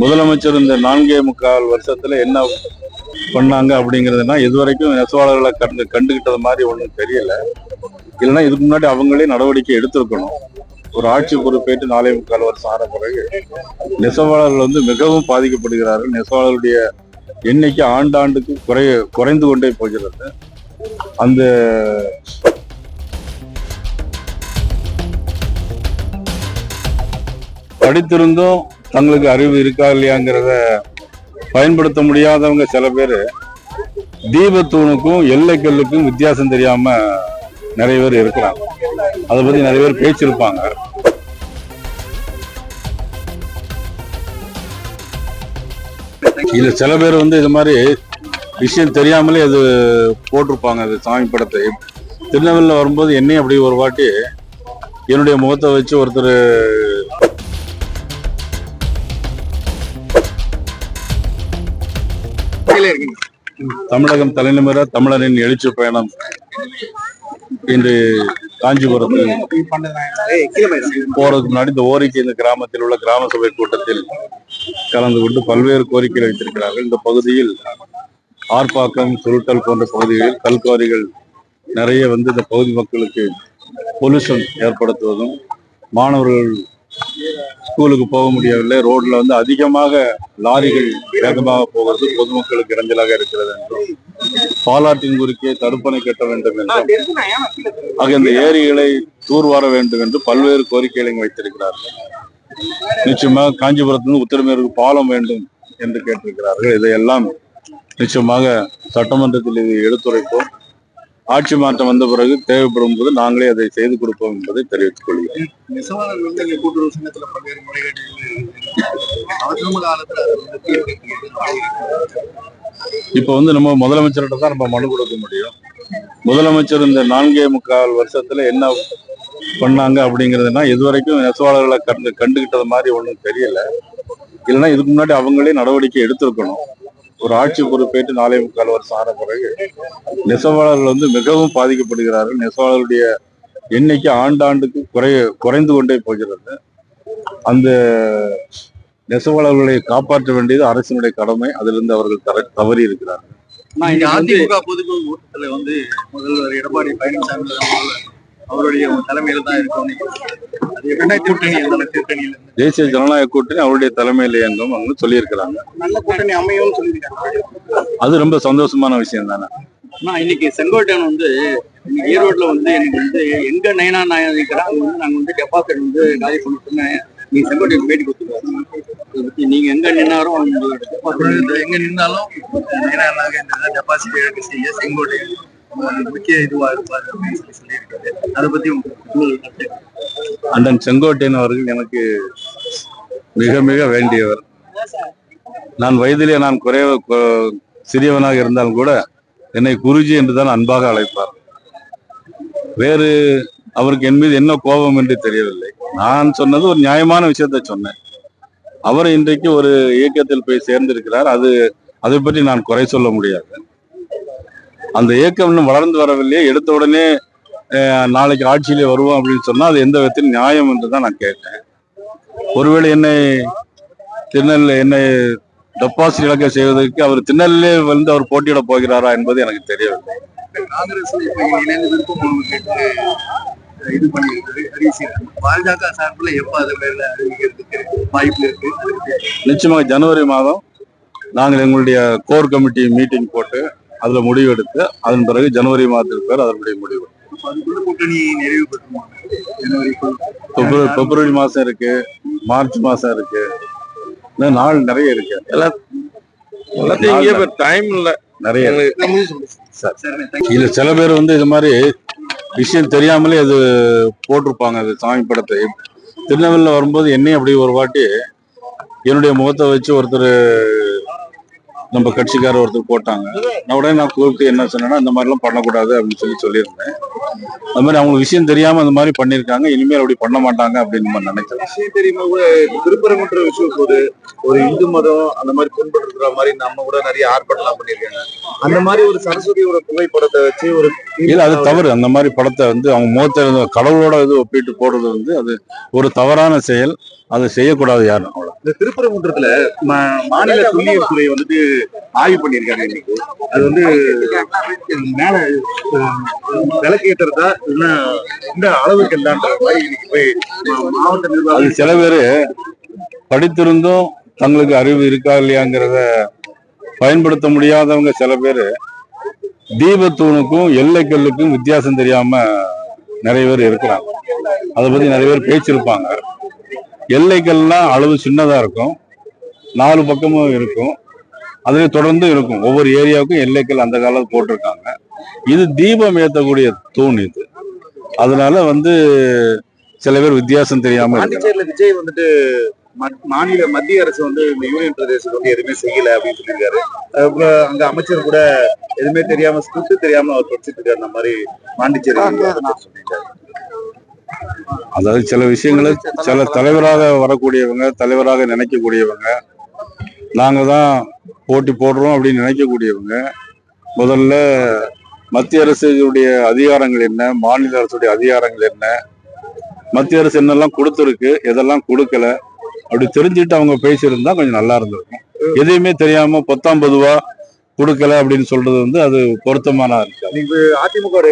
முதலமைச்சர் இந்த நான்கே முக்கால் வருஷத்துல என்ன பண்ணாங்க அப்படிங்கிறதுனா இதுவரைக்கும் நெசவாளர்களை கண்டு கண்டுகிட்டது மாதிரி ஒன்றும் தெரியல. இல்லைன்னா இதுக்கு முன்னாடி அவங்களே நடவடிக்கை எடுத்திருக்கணும். ஒரு ஆட்சி பொறுப்பேற்று நாலே முக்கால் வருஷம் ஆன பிறகு நெசவாளர்கள் வந்து மிகவும் பாதிக்கப்படுகிறார்கள். நெசவாளருடைய எண்ணிக்கை ஆண்டாண்டுக்கு குறைய குறைந்து கொண்டே போகிறது. அந்த படித்திருந்தும் தங்களுக்கு அறிவு இருக்கா இல்லையாங்கிறத பயன்படுத்த முடியாதவங்க சில பேர் தீபத்தூணுக்கும் எல்லைக்கல்லுக்கும் வித்தியாசம் தெரியாம நிறைய பேர் இருக்கிறாங்க. அதை பத்தி நிறைய பேர் பேச்சிருப்பாங்க. இல்ல சில பேர் வந்து இது மாதிரி விஷயம் தெரியாமலே அது போட்டிருப்பாங்க அது சாமி படத்தை. திருநெல்வேலியில் வரும்போது என்னையும் அப்படி ஒரு வாட்டி என்னுடைய முகத்தை வச்சு ஒருத்தர் கீழே இருக்கீங்க தமிழகம் தலைநிமிர தமிழரின் எழுச்சி பயணம் இன்று காஞ்சிபுரத்தில் போறதுக்கு முன்னாடி இந்த ஓரிக்கை இந்த கிராமத்தில் உள்ள கிராம சபை கூட்டத்தில் கலந்து கொண்டு பல்வேறு கோரிக்கைகள் வைத்திருக்கிறார்கள். இந்த பகுதியில் ஆர்ப்பாக்கம் சுருட்டல் போன்ற பகுதிகளில் கல்குவாரிகள் நிறைய வந்து இந்த பகுதி மக்களுக்கு பொல்யூஷன் ஏற்படுத்துவதும் மாணவர்கள் ஸ்கூலுக்கு போக முடியவில்லை. ரோட்ல வந்து அதிகமாக லாரிகள் வேகமாக போகிறது பொதுமக்களுக்கு இடைஞ்சலாக இருக்கிறது என்றும் பாலாற்றின் குறுக்கே தடுப்பணை கட்ட வேண்டும் என்றும் ஆக இந்த ஏரிகளை தூர்வார வேண்டும் என்று பல்வேறு கோரிக்கைகளை வைத்திருக்கிறார்கள். நிச்சயமாக காஞ்சிபுரத்திலிருந்து உத்தரமேருக்கு பாலம் வேண்டும் என்று கேட்டிருக்கிறார்கள். இதையெல்லாம் நிச்சயமாக சட்டமன்றத்தில் இது எடுத்துரைப்போம். ஆட்சி மாற்றம் வந்த பிறகு தேவைப்படும் போது நாங்களே அதை செய்து கொடுப்போம் என்பதை தெரிவித்துக் கொள்கிறேன். கூட்டுறவு சங்கத்துல பல்வேறு முறைகேடுகள் இப்போ வந்து நம்ம முதலமைச்சர்கிட்ட தான் நம்ம மனு கொடுக்க முடியும். முதலமைச்சர் இந்த நான்கே முக்கால் வருஷத்துல என்ன பண்ணாங்க அப்படிங்கிறதுனா இதுவரைக்கும் நெசவாளர்களை கண்டு கண்டுகிட்டது மாதிரி ஒன்றும் தெரியல. இல்லைன்னா இதுக்கு முன்னாடி அவங்களே நடவடிக்கை எடுத்திருக்கணும். ஒரு ஆட்சி பொறுப்பேற்று நாலே முக்கால் வருஷம் ஆன பிறகு நெசவாளர்கள் வந்து மிகவும் பாதிக்கப்படுகிறார்கள். நெசவாளர்களுடைய எண்ணிக்கை ஆண்டாண்டுக்கு குறைய குறைந்து கொண்டே போகிறது. அந்த நெசவாளர்களை காப்பாற்ற வேண்டியது அரசினுடைய கடமை. அதிலிருந்து அவர்கள் தர தவறி இருக்கிறார்கள். அதிமுக பொதுக்குழு கூட்டத்துல வந்து முதல்வர் எடப்பாடி பழனிசாமி அவருடைய தலைமையில தான் இருக்கும் கூட்டணி கூட்டணியில தேசிய ஜனநாயக கூட்டணி அவருடைய தலைமையில் இயங்கும் அவங்க சொல்லியிருக்கிறாங்க. நல்ல கூட்டணி அமையும்னு சொல்லியிருக்காங்க. அது ரொம்ப சந்தோஷமான விஷயம் தானே. இன்னைக்கு செங்கோட்டையன் வந்து ஈரோட்ல வந்து எனக்கு வந்து எங்க நயனா நாயகர் அங்க வந்து நாங்க வந்து டெபாசிட் வந்து காலி பண்ணிட்டோம்னு நீங்க செங்கோட்டையன் பேட்டி பத்தி நீங்க எங்க நின்னாலும் deposit எங்க நின்னாலும் நயனா நாகேந்திரன் டெபாசிட் எடுக்க செய்ய செங்கோட்டையன் முக்கிய இதுவா இருப்பாரு அப்படின்னு சொல்லி சொல்லியிருக்காரு. அதை பத்தி அண்ணன் செங்கோட்டையன் அவர்கள் எனக்கு மிக மிக வேண்டியவர். நான் வயதிலே நான் குறைவ சிறியவனாக இருந்தாலும் கூட என்னை குருஜி என்று தான் அன்பாக அழைப்பார். வேறு அவருக்கு என் மீது என்ன கோபம் என்று தெரியவில்லை. நான் சொன்னது ஒரு நியாயமான விஷயத்தை சொன்னேன். அவர் இன்றைக்கு ஒரு இயக்கத்தில் போய் சேர்ந்திருக்கிறார். அது அதை பற்றி நான் குறை சொல்ல முடியாது. அந்த இயக்கம் இன்னும் வளர்ந்து வரவில்லையே. எடுத்த உடனே நாளைக்கு ஆட்சியிலே வருவோம் அப்படின்னு சொன்னா அது எந்த விதத்தில் நியாயம் என்று தான் நான் கேட்டேன். ஒருவேளை என்னை திருநெல்வேலி என்னை டெபாசிட் இழக்க செய்வதற்கு அவர் திருநெல்வேலியே வந்து அவர் போட்டியிட போகிறாரா என்பது எனக்கு தெரியவில்லை. இது பாஜக சார்பில் எப்ப அது மேல அறிவிக்கிறதுக்கு வாய்ப்பு இருக்கு? நிச்சயமாக ஜனவரி மாதம் நாங்கள் எங்களுடைய கோர் கமிட்டி மீட்டிங் போட்டு அதுல முடிவு எடுத்து அதன் பிறகு ஜனவரி மாதத்துக்கு பேர் அதனுடைய முடிவு. கூட்டணி நிறைவு ஜனவரிக்குள் பிப்ரவரி மாசம் இருக்கு. மார்ச் மாசம் இருக்கு. இன்னும் நாள் நிறைய இருக்கு. எல்லாம் எல்லாத்தையும் இங்கே டைம் இல்ல. நிறைய. இல்ல சில பேர் வந்து இது மாதிரி விஷயம் தெரியாமலே அது போட்டிருப்பாங்க அது சாமி படத்தை. திருநெல்வேலியில் வரும்போது என்னையும் அப்படி ஒரு வாட்டி என்னுடைய முகத்தை வச்சு ஒருத்தர் நம்ம கட்சிக்காரர் ஒருத்தர் போட்டாங்க. நான் உடனே நான் கூப்பிட்டு என்ன சொன்னேன்னா இந்த மாதிரிலாம் பண்ணக்கூடாது அப்படின்னு சொல்லி சொல்லியிருந்தேன். அது மாதிரி அவங்களுக்கு விஷயம் தெரியாம அந்த மாதிரி பண்ணியிருக்காங்க. இனிமேல் அப்படி பண்ண மாட்டாங்க அப்படின்னு நம்ம நினைக்கிறேன் விஷயம் தெரியுமா? கூட திருப்பரங்குன்ற விஷயம் போது ஒரு இந்து மதம் அந்த மாதிரி புண்படுத்துற மாதிரி நம்ம கூட நிறைய ஆர்ப்பாட்டம் பண்ணிருக்காங்க அந்த மாதிரி ஒரு சரஸ்வதியோட புகைப்படத்தை வச்சு ஒரு இல்ல அது தவறு. அந்த மாதிரி படத்தை வந்து அவங்க முகத்த கடவுளோட இது ஒப்பிட்டு போடுறது வந்து அது ஒரு தவறான செயல். அதை செய்யக்கூடாது யாரும். அவ்வளவு இந்த திருப்பரங்குன்றத்துல மாநில துல்லியல் துறை வந்துட்டு ஆய்வு பண்ணியிருக்காங்க இன்னைக்கு. அது வந்து மேல அஹ், விளக்கு இந்த அளவுக்கு என்னன்ற மாதிரி இன்னைக்கு போய் மா- மாவட்ட அது நிர்வாகம் சில பேர் படித்திருந்தும் தங்களுக்கு அறிவு இருக்கா இல்லையாங்கிறத பயன்படுத்த முடியாதவங்க சில பேர் தீபத்தூணுக்கும் எல்லைக்கல்லுக்கும் வித்தியாசம் தெரியாம நிறைய பேர் இருக்கிறாங்க. அதை பத்தி நிறைய பேர் பேச்சிருப்பாங்க. எல்லைக்கல்லாம் அளவு சின்னதா இருக்கும். நாலு பக்கமும் இருக்கும். அதுல தொடர்ந்து இருக்கும். ஒவ்வொரு ஏரியாவுக்கும் எல்லைக்கல் அந்த காலத்துல போட்டிருக்காங்க. இது தீபம் ஏத்தக்கூடிய தூண் இது. அதனால வந்து சில பேர் வித்தியாசம் தெரியாம விஜய் வந்துட்டு மாநில மத்திய அரசு வந்து இந்த யூனியன் பிரதேசத்துக்கு வந்து எதுவுமே செய்யல அப்படின்னு சொல்லியிருக்காரு. அப்புறம் அங்க அமைச்சர் கூட எதுவுமே தெரியாம ஸ்கிரிப்ட் தெரியாம அவர் படிச்சிட்டு இருக்காரு அந்த மாதிரி பாண்டிச்சேரி அதாவது சில விஷயங்களை சில தலைவராக வரக்கூடியவங்க தலைவராக நினைக்கக்கூடியவங்க நாங்க தான் போட்டி போடுறோம் அப்படின்னு நினைக்கக்கூடியவங்க முதல்ல மத்திய அரசுடைய அதிகாரங்கள் என்ன மாநில அரசுடைய அதிகாரங்கள் என்ன மத்திய அரசு என்னெல்லாம் கொடுத்துருக்கு எதெல்லாம் கொடுக்கல அப்படி தெரிஞ்சுட்டு அவங்க பேசியிருந்தா கொஞ்சம் நல்லா இருந்திருக்கும். எதையுமே தெரியாம பத்தாம் பொதுவா கொடுக்கல அப்படின்னு சொல்றது வந்து அது பொருத்தமான அதிமுக